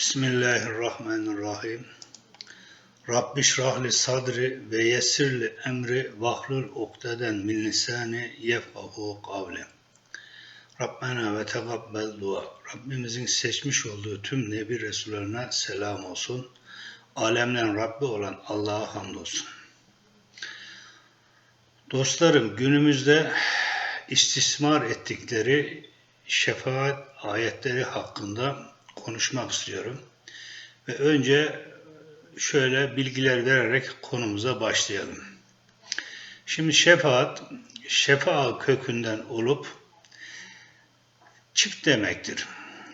Bismillahirrahmanirrahim. Rabbi şrahli sadri ve yessirli emri vahlul ukdeden min lisani yefkahu kavli. Rabbena ve tegabbel dua. Rabbimizin seçmiş olduğu tüm Nebi Resullerine selam olsun. Alemlerin Rabbi olan Allah'a hamdolsun. Dostlarım günümüzde istismar ettikleri şefaat ayetleri hakkında konuşmak istiyorum. Ve önce şöyle bilgiler vererek konumuza başlayalım. Şimdi şefaat, şefa kökünden olup çift demektir.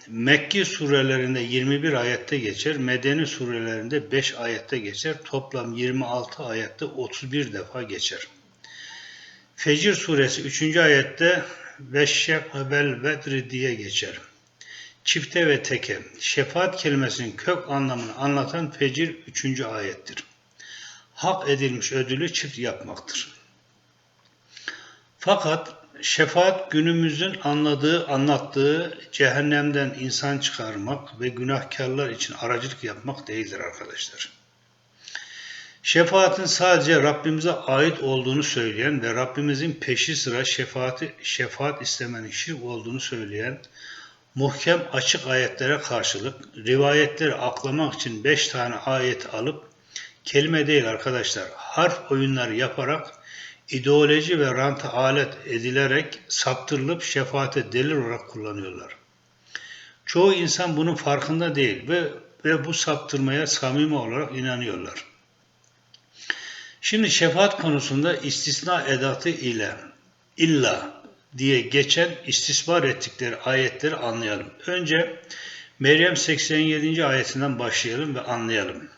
Mekki surelerinde 21 ayette geçer, Medeni surelerinde 5 ayette geçer, toplam 26 ayette 31 defa geçer. Fecir suresi 3. ayette ve şefabel vedri diye geçer çifte ve teke, şefaat kelimesinin kök anlamını anlatan Fecir 3. ayettir. Hak edilmiş ödülü çift yapmaktır. Fakat şefaat günümüzün anladığı, anlattığı cehennemden insan çıkarmak ve günahkarlar için aracılık yapmak değildir arkadaşlar. Şefaatin sadece Rabbimize ait olduğunu söyleyen ve Rabbimizin peşi sıra şefaati, şefaat istemenin şirk olduğunu söyleyen muhkem açık ayetlere karşılık rivayetleri aklamak için beş tane ayet alıp kelime değil arkadaşlar harf oyunları yaparak ideoloji ve ranta alet edilerek saptırılıp şefaate delil olarak kullanıyorlar. Çoğu insan bunun farkında değil ve, ve bu saptırmaya samimi olarak inanıyorlar. Şimdi şefaat konusunda istisna edatı ile illa diye geçen istismar ettikleri ayetleri anlayalım. Önce Meryem 87. ayetinden başlayalım ve anlayalım.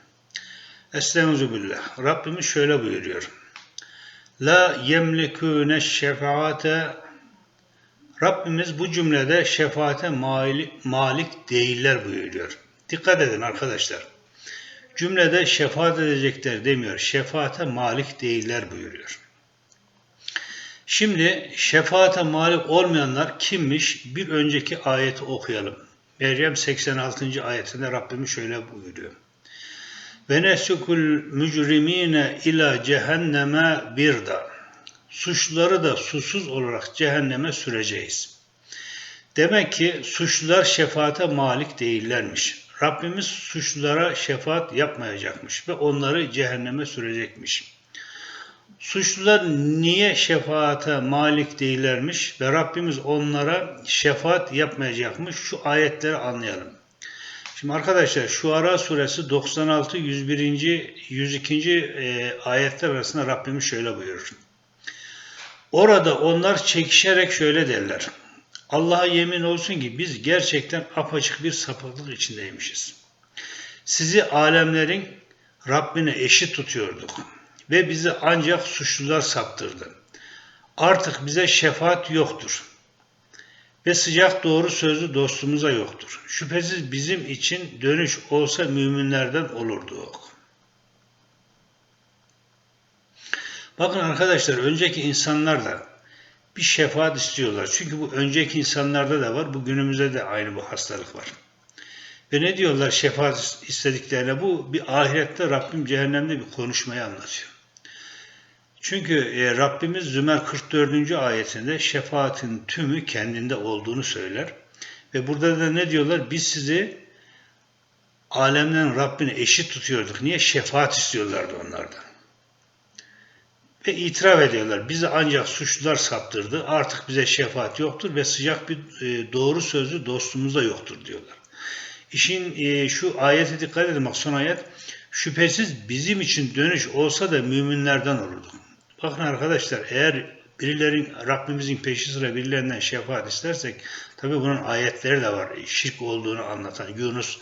Estağfirullah. Rabbimiz şöyle buyuruyor. La yemlikune şefaate Rabbimiz bu cümlede şefaate malik değiller buyuruyor. Dikkat edin arkadaşlar. Cümlede şefaat edecekler demiyor. Şefaate malik değiller buyuruyor. Şimdi şefaate malik olmayanlar kimmiş? Bir önceki ayeti okuyalım. Meryem 86. ayetinde Rabbimiz şöyle buyuruyor. Ve nesukul mücrimine ila cehenneme birda. Suçluları da susuz olarak cehenneme süreceğiz. Demek ki suçlular şefaate malik değillermiş. Rabbimiz suçlulara şefaat yapmayacakmış ve onları cehenneme sürecekmiş. Suçlular niye şefaate malik değillermiş ve Rabbimiz onlara şefaat yapmayacakmış? Şu ayetleri anlayalım. Şimdi arkadaşlar şu Ara suresi 96, 101. 102. E, ayetler arasında Rabbimiz şöyle buyurur. Orada onlar çekişerek şöyle derler. Allah'a yemin olsun ki biz gerçekten apaçık bir sapıklık içindeymişiz. Sizi alemlerin Rabbine eşit tutuyorduk ve bizi ancak suçlular saptırdı. Artık bize şefaat yoktur ve sıcak doğru sözlü dostumuza yoktur. Şüphesiz bizim için dönüş olsa müminlerden olurdu. Bakın arkadaşlar önceki insanlar da bir şefaat istiyorlar. Çünkü bu önceki insanlarda da var. Bu günümüzde de aynı bu hastalık var. Ve ne diyorlar şefaat istediklerine? Bu bir ahirette Rabbim cehennemde bir konuşmayı anlatıyor. Çünkü e, Rabbimiz Zümer 44. ayetinde şefaatin tümü kendinde olduğunu söyler. Ve burada da ne diyorlar? Biz sizi alemden Rabbine eşit tutuyorduk. Niye? Şefaat istiyorlardı onlardan. Ve itiraf ediyorlar. Bizi ancak suçlular saptırdı. Artık bize şefaat yoktur ve sıcak bir e, doğru sözlü dostumuz yoktur diyorlar. İşin e, şu ayete dikkat edin. Bak son ayet. Şüphesiz bizim için dönüş olsa da müminlerden olurduk. Bakın arkadaşlar eğer birilerin Rabbimizin peşi sıra birilerinden şefaat istersek tabi bunun ayetleri de var. Şirk olduğunu anlatan Yunus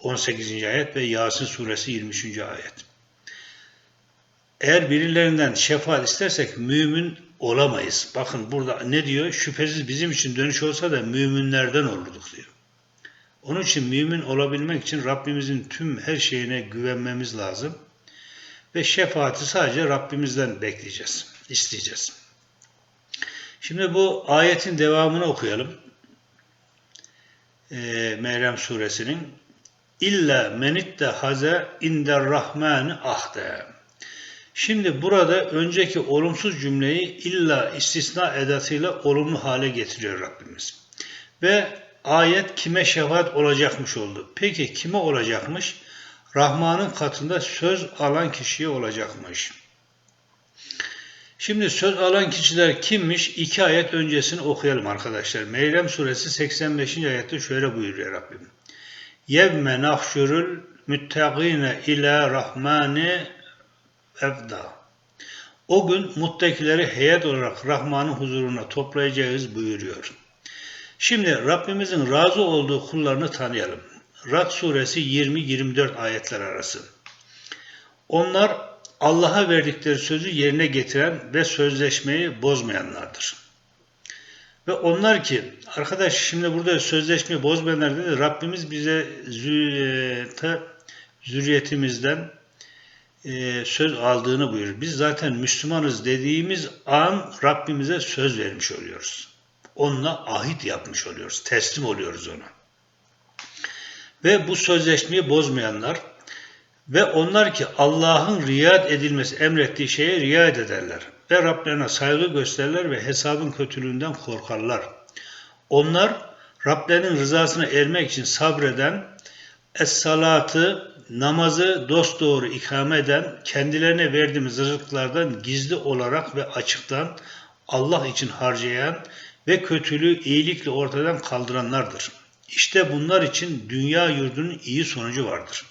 18. ayet ve Yasin suresi 23. ayet. Eğer birilerinden şefaat istersek mümin olamayız. Bakın burada ne diyor? Şüphesiz bizim için dönüş olsa da müminlerden olurduk diyor. Onun için mümin olabilmek için Rabbimizin tüm her şeyine güvenmemiz lazım. Ve şefaati sadece Rabbimizden bekleyeceğiz, isteyeceğiz. Şimdi bu ayetin devamını okuyalım. Ee, Meryem suresinin. illa menitte haze inder rahmani ahde. Şimdi burada önceki olumsuz cümleyi illa istisna edatıyla olumlu hale getiriyor Rabbimiz. Ve ayet kime şefaat olacakmış oldu. Peki kime olacakmış? Rahman'ın katında söz alan kişiye olacakmış. Şimdi söz alan kişiler kimmiş? İki ayet öncesini okuyalım arkadaşlar. Meryem suresi 85. ayette şöyle buyuruyor Rabbim. Yevme nahşurul müttegine ila rahmani evda. O gün muttakileri heyet olarak Rahman'ın huzuruna toplayacağız buyuruyor. Şimdi Rabbimizin razı olduğu kullarını tanıyalım. Rad suresi 20-24 ayetler arası. Onlar Allah'a verdikleri sözü yerine getiren ve sözleşmeyi bozmayanlardır. Ve onlar ki, arkadaş şimdi burada sözleşmeyi bozmayanlar dedi, Rabbimiz bize zürriyetimizden e, söz aldığını buyurur. Biz zaten Müslümanız dediğimiz an Rabbimize söz vermiş oluyoruz. Onunla ahit yapmış oluyoruz. Teslim oluyoruz ona. Ve bu sözleşmeyi bozmayanlar ve onlar ki Allah'ın riayet edilmesi emrettiği şeye riayet ederler. Ve Rablerine saygı gösterirler ve hesabın kötülüğünden korkarlar. Onlar Rablerinin rızasına ermek için sabreden, es-salatı, namazı dosdoğru ikame eden, kendilerine verdiğimiz rızıklardan gizli olarak ve açıktan Allah için harcayan ve kötülüğü iyilikle ortadan kaldıranlardır. İşte bunlar için dünya yurdunun iyi sonucu vardır.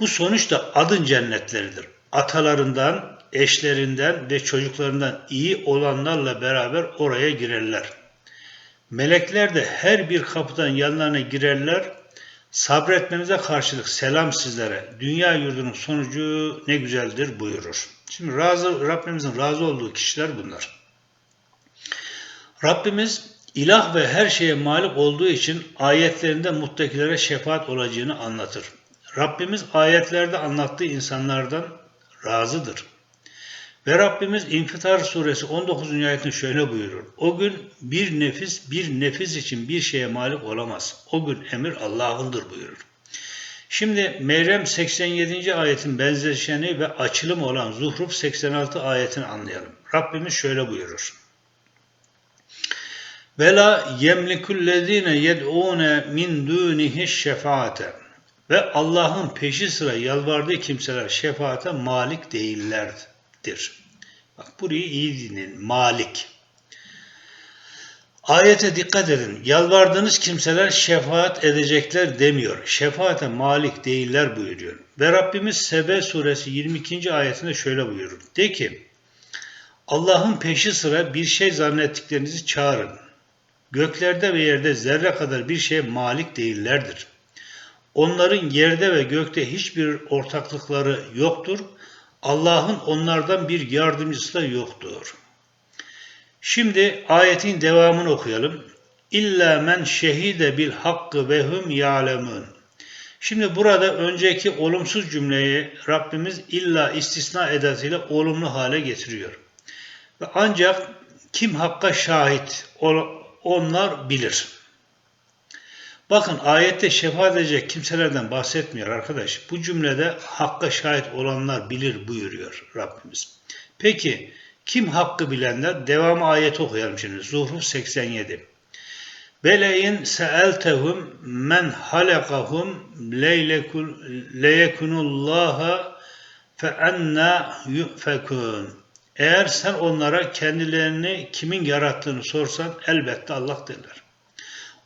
Bu sonuç da adın cennetleridir. Atalarından, eşlerinden ve çocuklarından iyi olanlarla beraber oraya girerler. Melekler de her bir kapıdan yanlarına girerler Sabretmenize karşılık selam sizlere. Dünya yurdunun sonucu ne güzeldir buyurur. Şimdi razı, Rabbimizin razı olduğu kişiler bunlar. Rabbimiz ilah ve her şeye malik olduğu için ayetlerinde muttakilere şefaat olacağını anlatır. Rabbimiz ayetlerde anlattığı insanlardan razıdır. Ve Rabbimiz İnfitar suresi 19. ayetinde şöyle buyurur. O gün bir nefis bir nefis için bir şeye malik olamaz. O gün emir Allah'ındır buyurur. Şimdi Meryem 87. ayetin benzeşeni ve açılım olan Zuhruf 86 ayetini anlayalım. Rabbimiz şöyle buyurur. Vela yemlikullezine yed'une min dunihi şefaate ve Allah'ın peşi sıra yalvardığı kimseler şefaate malik değillerdir dir. Bak burayı iyi dinleyin. Malik. Ayete dikkat edin. Yalvardığınız kimseler şefaat edecekler demiyor. Şefaate malik değiller buyuruyor. Ve Rabbimiz Sebe suresi 22. ayetinde şöyle buyurur. De ki Allah'ın peşi sıra bir şey zannettiklerinizi çağırın. Göklerde ve yerde zerre kadar bir şeye malik değillerdir. Onların yerde ve gökte hiçbir ortaklıkları yoktur. Allah'ın onlardan bir yardımcısı da yoktur. Şimdi ayetin devamını okuyalım. İlla men şehide bil hakkı ve hum ya'lemun. Şimdi burada önceki olumsuz cümleyi Rabbimiz illa istisna edatıyla olumlu hale getiriyor. Ve ancak kim hakka şahit onlar bilir. Bakın ayette şefaat edecek kimselerden bahsetmiyor arkadaş. Bu cümlede hakka şahit olanlar bilir buyuruyor Rabbimiz. Peki kim hakkı bilenler? Devamı ayet okuyalım şimdi. Zuhruf 87. Beleyin seeltehum men halakahum leyekunullaha fe enna yufekun. Eğer sen onlara kendilerini kimin yarattığını sorsan elbette Allah derler.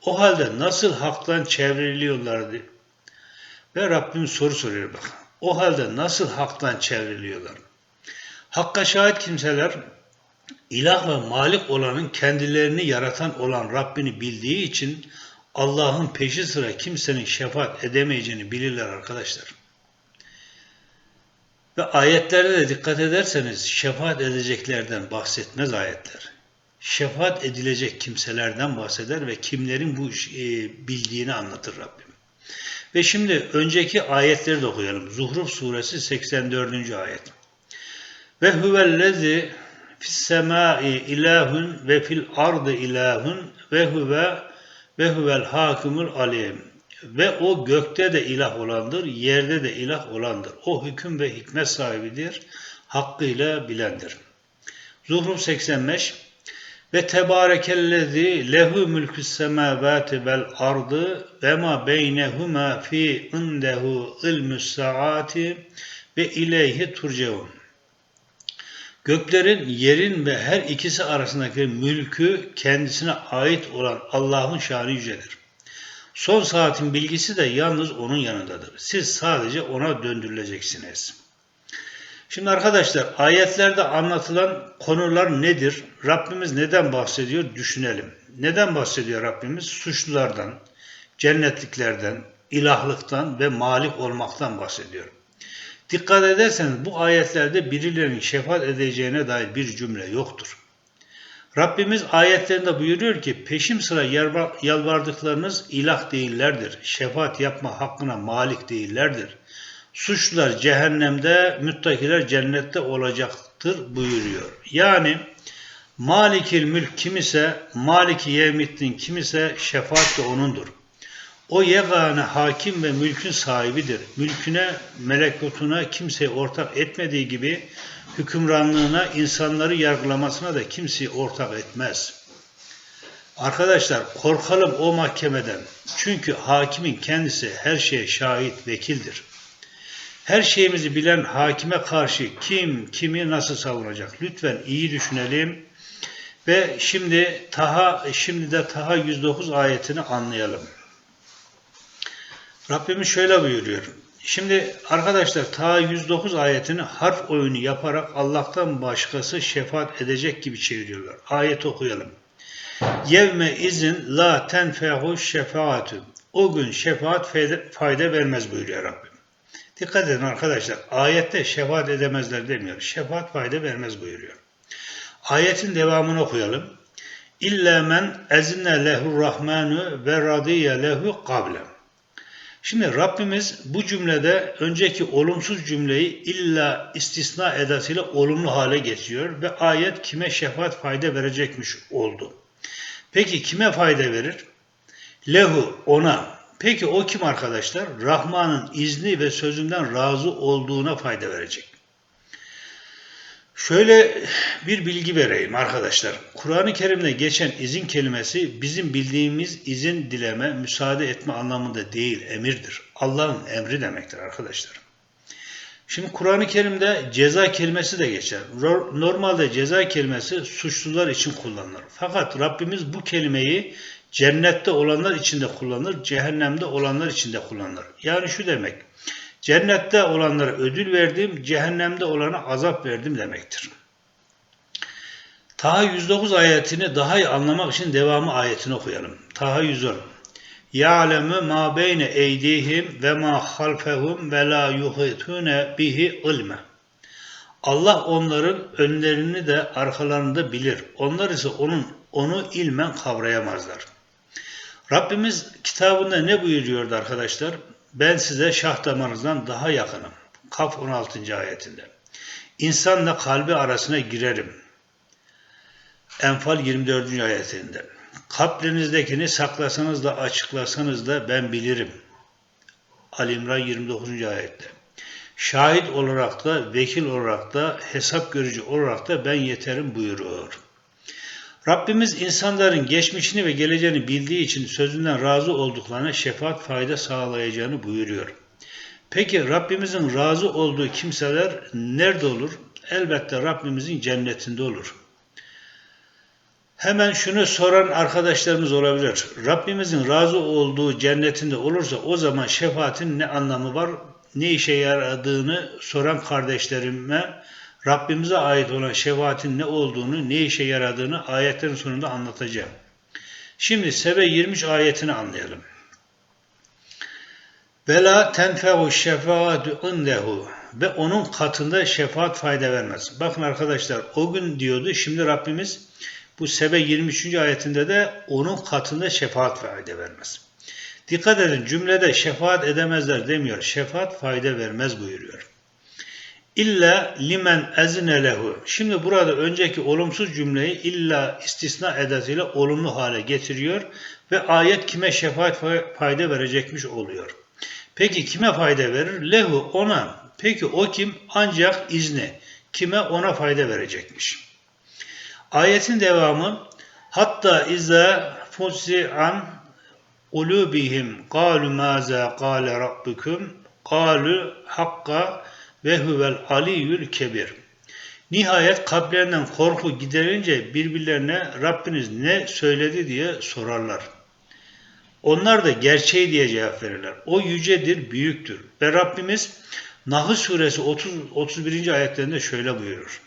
O halde nasıl haktan çevriliyorlardı? Ve Rabbim soru soruyor bak. O halde nasıl haktan çevriliyorlar? Hakka şahit kimseler ilah ve malik olanın kendilerini yaratan olan Rabbini bildiği için Allah'ın peşi sıra kimsenin şefaat edemeyeceğini bilirler arkadaşlar. Ve ayetlerde de dikkat ederseniz şefaat edeceklerden bahsetmez ayetler şefaat edilecek kimselerden bahseder ve kimlerin bu e, bildiğini anlatır Rabbim. Ve şimdi önceki ayetleri de okuyalım. Zuhruf suresi 84. ayet. Ve huvellezi fis semai ve fil ardı ilahun ve huve ve huvel hakimul alim. Ve o gökte de ilah olandır, yerde de ilah olandır. O hüküm ve hikmet sahibidir, hakkıyla bilendir. Zuhruf 85 ve tebarekellezi lehu mülkü semavati vel ardı ve ma beynehuma fi indehu ilmus saati ve ileyhi turceun. Göklerin, yerin ve her ikisi arasındaki mülkü kendisine ait olan Allah'ın şanı yücedir. Son saatin bilgisi de yalnız onun yanındadır. Siz sadece ona döndürüleceksiniz. Şimdi arkadaşlar ayetlerde anlatılan konular nedir? Rabbimiz neden bahsediyor? Düşünelim. Neden bahsediyor Rabbimiz? Suçlulardan, cennetliklerden, ilahlıktan ve malik olmaktan bahsediyor. Dikkat ederseniz bu ayetlerde birilerinin şefaat edeceğine dair bir cümle yoktur. Rabbimiz ayetlerinde buyuruyor ki peşim sıra yalvardıklarınız ilah değillerdir. Şefaat yapma hakkına malik değillerdir. Suçlular cehennemde, müttakiler cennette olacaktır buyuruyor. Yani Malikil mülk kim ise, Maliki yevmiddin kim ise şefaat de onundur. O yegane hakim ve mülkün sahibidir. Mülküne, melekutuna kimseye ortak etmediği gibi hükümranlığına, insanları yargılamasına da kimseyi ortak etmez. Arkadaşlar korkalım o mahkemeden. Çünkü hakimin kendisi her şeye şahit, vekildir. Her şeyimizi bilen hakime karşı kim kimi nasıl savunacak? Lütfen iyi düşünelim. Ve şimdi Taha şimdi de Taha 109 ayetini anlayalım. Rabbimiz şöyle buyuruyor. Şimdi arkadaşlar ta 109 ayetini harf oyunu yaparak Allah'tan başkası şefaat edecek gibi çeviriyorlar. Ayet okuyalım. Yevme izin la tenfehu şefaatü. O gün şefaat fayda vermez buyuruyor Rabbim. Dikkat edin arkadaşlar. Ayette şefaat edemezler demiyor. Şefaat fayda vermez buyuruyor. Ayetin devamını okuyalım. İlla men ezine lehu rahmanu ve radiye lehu kablem. Şimdi Rabbimiz bu cümlede önceki olumsuz cümleyi illa istisna edasıyla olumlu hale getiriyor ve ayet kime şefaat fayda verecekmiş oldu. Peki kime fayda verir? Lehu ona. Peki o kim arkadaşlar? Rahman'ın izni ve sözünden razı olduğuna fayda verecek. Şöyle bir bilgi vereyim arkadaşlar. Kur'an-ı Kerim'de geçen izin kelimesi bizim bildiğimiz izin dileme, müsaade etme anlamında değil, emirdir. Allah'ın emri demektir arkadaşlar. Şimdi Kur'an-ı Kerim'de ceza kelimesi de geçer. Normalde ceza kelimesi suçlular için kullanılır. Fakat Rabbimiz bu kelimeyi cennette olanlar için de kullanır, cehennemde olanlar için de kullanır. Yani şu demek, Cennette olanlara ödül verdim, cehennemde olana azap verdim demektir. Taha 109 ayetini daha iyi anlamak için devamı ayetini okuyalım. Taha 110. Ya'lemu ma beyne eydihim ve ma halfehum ve la yuhitune bihi ilme. Allah onların önlerini de arkalarını bilir. Onlar ise onun onu ilmen kavrayamazlar. Rabbimiz kitabında ne buyuruyordu arkadaşlar? Ben size şah damarınızdan daha yakınım. Kaf 16. ayetinde. İnsanla kalbi arasına girerim. Enfal 24. ayetinde. Kalplerinizdekini saklasanız da açıklasanız da ben bilirim. Alimran 29. ayette. Şahit olarak da, vekil olarak da, hesap görücü olarak da ben yeterim buyuruyor. Rabbimiz insanların geçmişini ve geleceğini bildiği için sözünden razı olduklarına şefaat fayda sağlayacağını buyuruyor. Peki Rabbimizin razı olduğu kimseler nerede olur? Elbette Rabbimizin cennetinde olur. Hemen şunu soran arkadaşlarımız olabilir. Rabbimizin razı olduğu cennetinde olursa o zaman şefaatin ne anlamı var, ne işe yaradığını soran kardeşlerime Rabbimize ait olan şefaatin ne olduğunu, ne işe yaradığını ayetlerin sonunda anlatacağım. Şimdi Sebe 23 ayetini anlayalım. Vela tenfehu şefaatu indehu ve onun katında şefaat fayda vermez. Bakın arkadaşlar o gün diyordu şimdi Rabbimiz bu Sebe 23. ayetinde de onun katında şefaat fayda vermez. Dikkat edin cümlede şefaat edemezler demiyor. Şefaat fayda vermez buyuruyor. İlla limen ezine lehu. Şimdi burada önceki olumsuz cümleyi illa istisna edasıyla olumlu hale getiriyor ve ayet kime şefaat fayda verecekmiş oluyor. Peki kime fayda verir? Lehu ona. Peki o kim? Ancak izni. Kime? Ona fayda verecekmiş. Ayetin devamı hatta izâ fusi'an ulubihim qalu maza qale rabbukum qalu hakka ve huvel aliyyül kebir. Nihayet kalplerinden korku giderince birbirlerine Rabbiniz ne söyledi diye sorarlar. Onlar da gerçeği diye cevap verirler. O yücedir, büyüktür. Ve Rabbimiz Nahl suresi 30, 31. ayetlerinde şöyle buyurur.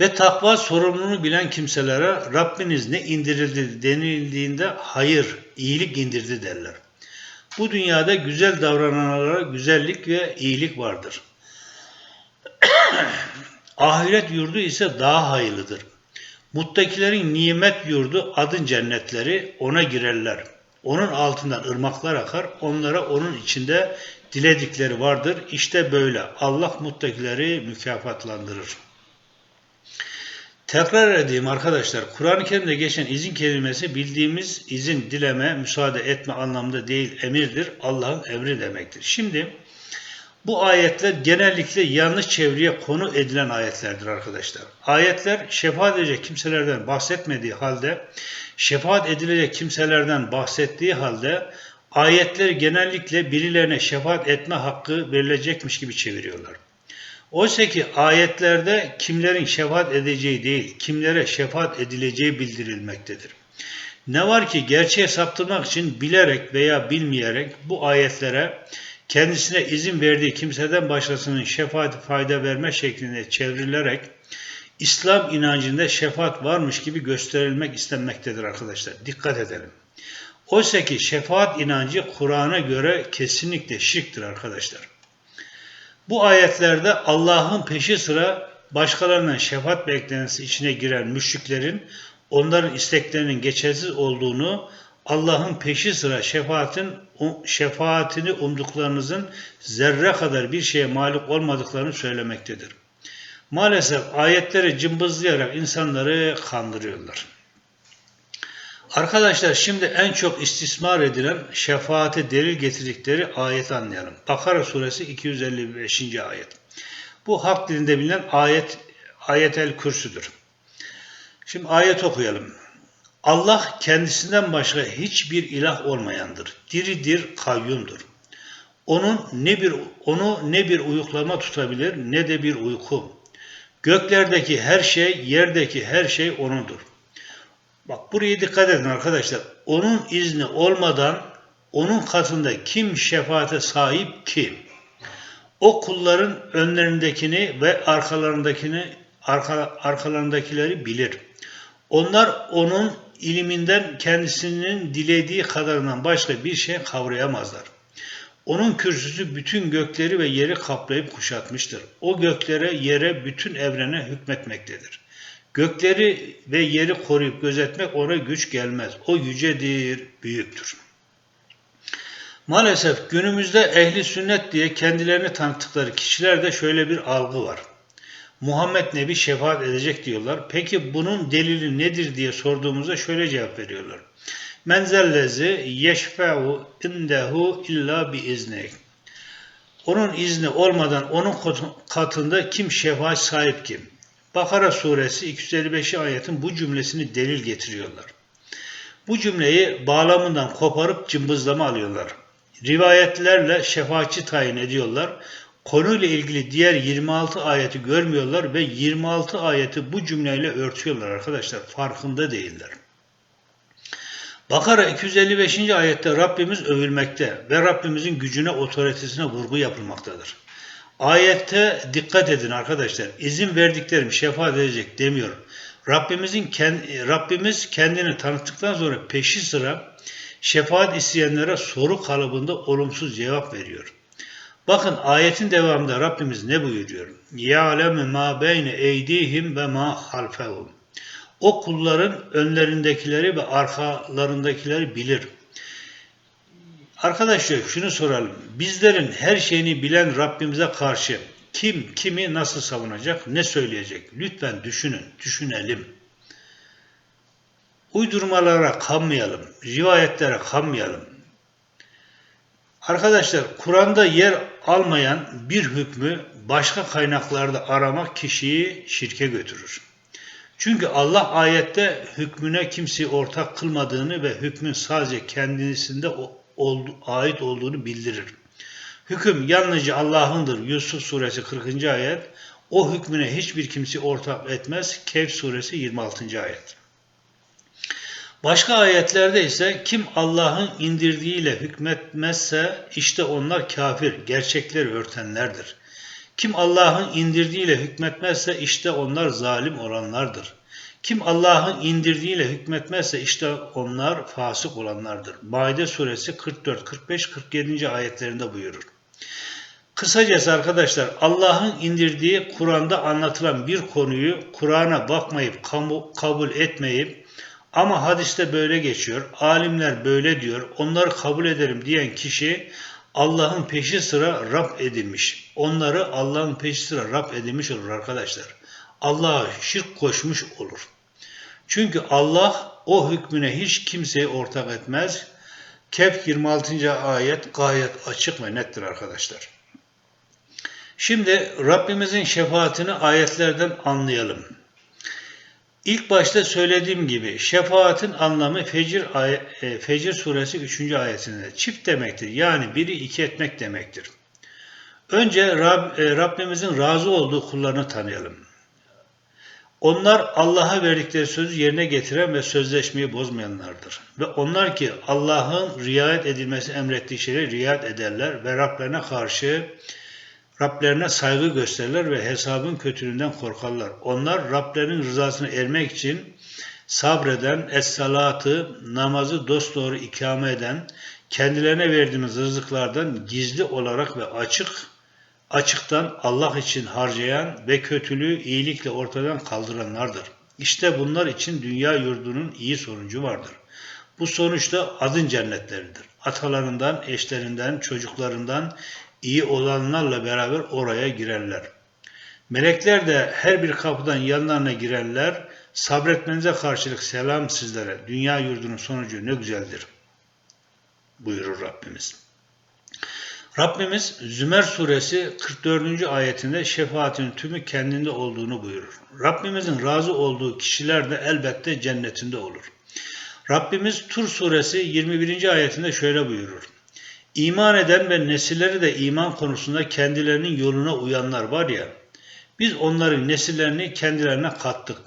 Ve takva sorumluluğunu bilen kimselere Rabbiniz ne indirildi denildiğinde hayır, iyilik indirdi derler. Bu dünyada güzel davrananlara güzellik ve iyilik vardır. Ahiret yurdu ise daha hayırlıdır. Muttakilerin nimet yurdu adın cennetleri ona girerler. Onun altından ırmaklar akar, onlara onun içinde diledikleri vardır. İşte böyle Allah muttakileri mükafatlandırır. Tekrar edeyim arkadaşlar, Kur'an-ı Kerim'de geçen izin kelimesi bildiğimiz izin dileme, müsaade etme anlamında değil, emirdir. Allah'ın emri demektir. Şimdi bu ayetler genellikle yanlış çevreye konu edilen ayetlerdir arkadaşlar. Ayetler şefaat edecek kimselerden bahsetmediği halde, şefaat edilecek kimselerden bahsettiği halde ayetler genellikle birilerine şefaat etme hakkı verilecekmiş gibi çeviriyorlar. Oysa ki ayetlerde kimlerin şefaat edeceği değil, kimlere şefaat edileceği bildirilmektedir. Ne var ki gerçeğe saptırmak için bilerek veya bilmeyerek bu ayetlere kendisine izin verdiği kimseden başkasının şefaati fayda verme şeklinde çevrilerek İslam inancında şefaat varmış gibi gösterilmek istenmektedir arkadaşlar. Dikkat edelim. Oysa ki şefaat inancı Kur'an'a göre kesinlikle şirktir arkadaşlar. Bu ayetlerde Allah'ın peşi sıra başkalarından şefaat beklentisi içine giren müşriklerin onların isteklerinin geçersiz olduğunu Allah'ın peşi sıra şefaatin, şefaatini umduklarınızın zerre kadar bir şeye malik olmadıklarını söylemektedir. Maalesef ayetleri cımbızlayarak insanları kandırıyorlar. Arkadaşlar şimdi en çok istismar edilen şefaate delil getirdikleri ayeti anlayalım. Bakara suresi 255. ayet. Bu hak dilinde bilinen ayet ayetel kürsüdür. Şimdi ayet okuyalım. Allah kendisinden başka hiçbir ilah olmayandır. Diridir, kayyumdur. Onun ne bir onu ne bir uyuklama tutabilir ne de bir uyku. Göklerdeki her şey, yerdeki her şey onundur. Bak buraya dikkat edin arkadaşlar. Onun izni olmadan onun katında kim şefaate sahip ki? O kulların önlerindekini ve arkalarındakini arka, arkalarındakileri bilir. Onlar onun iliminden kendisinin dilediği kadarından başka bir şey kavrayamazlar. Onun kürsüsü bütün gökleri ve yeri kaplayıp kuşatmıştır. O göklere, yere, bütün evrene hükmetmektedir. Gökleri ve yeri koruyup gözetmek ona güç gelmez. O yücedir, büyüktür. Maalesef günümüzde ehli sünnet diye kendilerini tanıttıkları kişilerde şöyle bir algı var. Muhammed Nebi şefaat edecek diyorlar. Peki bunun delili nedir diye sorduğumuzda şöyle cevap veriyorlar. Menzellezi yeşfe'u indehu illa bi izni. Onun izni olmadan onun katında kim şefaat sahip kim? Bakara suresi 255. ayetin bu cümlesini delil getiriyorlar. Bu cümleyi bağlamından koparıp cımbızlama alıyorlar. Rivayetlerle şefaatçi tayin ediyorlar. Konuyla ilgili diğer 26 ayeti görmüyorlar ve 26 ayeti bu cümleyle örtüyorlar arkadaşlar. Farkında değiller. Bakara 255. ayette Rabbimiz övülmekte ve Rabbimizin gücüne, otoritesine vurgu yapılmaktadır. Ayette dikkat edin arkadaşlar. İzin verdiklerim şefaat edecek demiyorum. Rabbimizin kendi, Rabbimiz kendini tanıttıktan sonra peşi sıra şefaat isteyenlere soru kalıbında olumsuz cevap veriyor. Bakın ayetin devamında Rabbimiz ne buyuruyor? Ya'lemu ma beyne eydihim ve ma halfehum. O kulların önlerindekileri ve arkalarındakileri bilir. Arkadaşlar şunu soralım. Bizlerin her şeyini bilen Rabbimize karşı kim kimi nasıl savunacak, ne söyleyecek? Lütfen düşünün, düşünelim. Uydurmalara kanmayalım, rivayetlere kanmayalım. Arkadaşlar Kur'an'da yer almayan bir hükmü başka kaynaklarda aramak kişiyi şirke götürür. Çünkü Allah ayette hükmüne kimseyi ortak kılmadığını ve hükmün sadece kendisinde oldu, ait olduğunu bildirir. Hüküm yalnızca Allah'ındır. Yusuf suresi 40. ayet. O hükmüne hiçbir kimse ortak etmez. Kehf suresi 26. ayet. Başka ayetlerde ise kim Allah'ın indirdiğiyle hükmetmezse işte onlar kafir, gerçekleri örtenlerdir. Kim Allah'ın indirdiğiyle hükmetmezse işte onlar zalim olanlardır. Kim Allah'ın indirdiğiyle hükmetmezse işte onlar fasık olanlardır. Maide suresi 44, 45, 47. ayetlerinde buyurur. Kısacası arkadaşlar Allah'ın indirdiği Kur'an'da anlatılan bir konuyu Kur'an'a bakmayıp kabul etmeyip ama hadiste böyle geçiyor, alimler böyle diyor, onları kabul ederim diyen kişi Allah'ın peşi sıra Rab edilmiş. Onları Allah'ın peşi sıra Rab edilmiş olur arkadaşlar. Allah'a şirk koşmuş olur. Çünkü Allah o hükmüne hiç kimseyi ortak etmez. Kehf 26. ayet gayet açık ve nettir arkadaşlar. Şimdi Rabbimizin şefaatini ayetlerden anlayalım. İlk başta söylediğim gibi şefaatin anlamı Fecir, e, Fecir suresi 3. ayetinde çift demektir. Yani biri iki etmek demektir. Önce Rab, e, Rabbimizin razı olduğu kullarını tanıyalım. Onlar Allah'a verdikleri sözü yerine getiren ve sözleşmeyi bozmayanlardır. Ve onlar ki Allah'ın riayet edilmesi emrettiği şeyleri riayet ederler ve Rablerine karşı Rablerine saygı gösterirler ve hesabın kötülüğünden korkarlar. Onlar Rablerinin rızasını ermek için sabreden, es-salatı, namazı dosdoğru ikame eden, kendilerine verdiğimiz rızıklardan gizli olarak ve açık, açıktan Allah için harcayan ve kötülüğü iyilikle ortadan kaldıranlardır. İşte bunlar için dünya yurdunun iyi sonucu vardır. Bu sonuçta adın cennetleridir. Atalarından, eşlerinden, çocuklarından, iyi olanlarla beraber oraya girerler. Melekler de her bir kapıdan yanlarına girerler. Sabretmenize karşılık selam sizlere. Dünya yurdunun sonucu ne güzeldir. Buyurur Rabbimiz. Rabbimiz Zümer suresi 44. ayetinde şefaatin tümü kendinde olduğunu buyurur. Rabbimizin razı olduğu kişiler de elbette cennetinde olur. Rabbimiz Tur suresi 21. ayetinde şöyle buyurur. İman eden ve nesilleri de iman konusunda kendilerinin yoluna uyanlar var ya, biz onların nesillerini kendilerine kattık.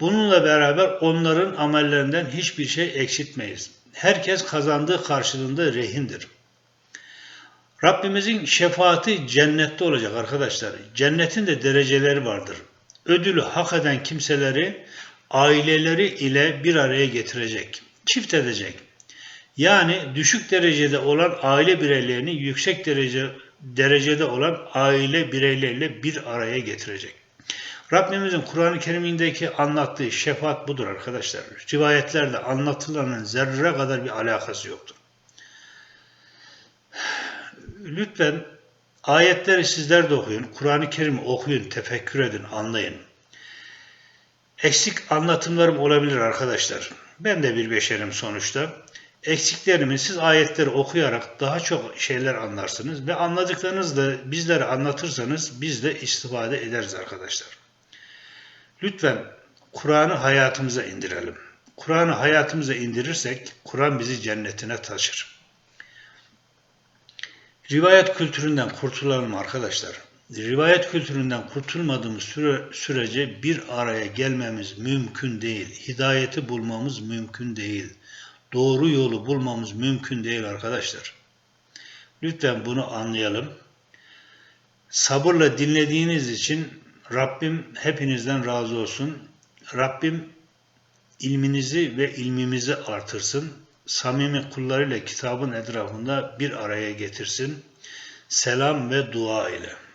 Bununla beraber onların amellerinden hiçbir şey eksiltmeyiz. Herkes kazandığı karşılığında rehindir. Rabbimizin şefaati cennette olacak arkadaşlar. Cennetin de dereceleri vardır. Ödülü hak eden kimseleri aileleri ile bir araya getirecek, çift edecek. Yani düşük derecede olan aile bireylerini yüksek derece derecede olan aile bireyleriyle bir araya getirecek. Rabbimizin Kur'an-ı Kerim'indeki anlattığı şefaat budur arkadaşlar. Rivayetlerde anlatılanın zerre kadar bir alakası yoktur. Lütfen ayetleri sizler de okuyun. Kur'an-ı Kerim'i okuyun, tefekkür edin, anlayın. Eksik anlatımlarım olabilir arkadaşlar. Ben de bir beşerim sonuçta eksiklerimi siz ayetleri okuyarak daha çok şeyler anlarsınız ve anladıklarınızı da bizlere anlatırsanız biz de istifade ederiz arkadaşlar. Lütfen Kur'an'ı hayatımıza indirelim. Kur'an'ı hayatımıza indirirsek Kur'an bizi cennetine taşır. Rivayet kültüründen kurtulalım arkadaşlar. Rivayet kültüründen kurtulmadığımız süre, sürece bir araya gelmemiz mümkün değil. Hidayeti bulmamız mümkün değil doğru yolu bulmamız mümkün değil arkadaşlar. Lütfen bunu anlayalım. Sabırla dinlediğiniz için Rabbim hepinizden razı olsun. Rabbim ilminizi ve ilmimizi artırsın. Samimi kullarıyla kitabın etrafında bir araya getirsin. Selam ve dua ile.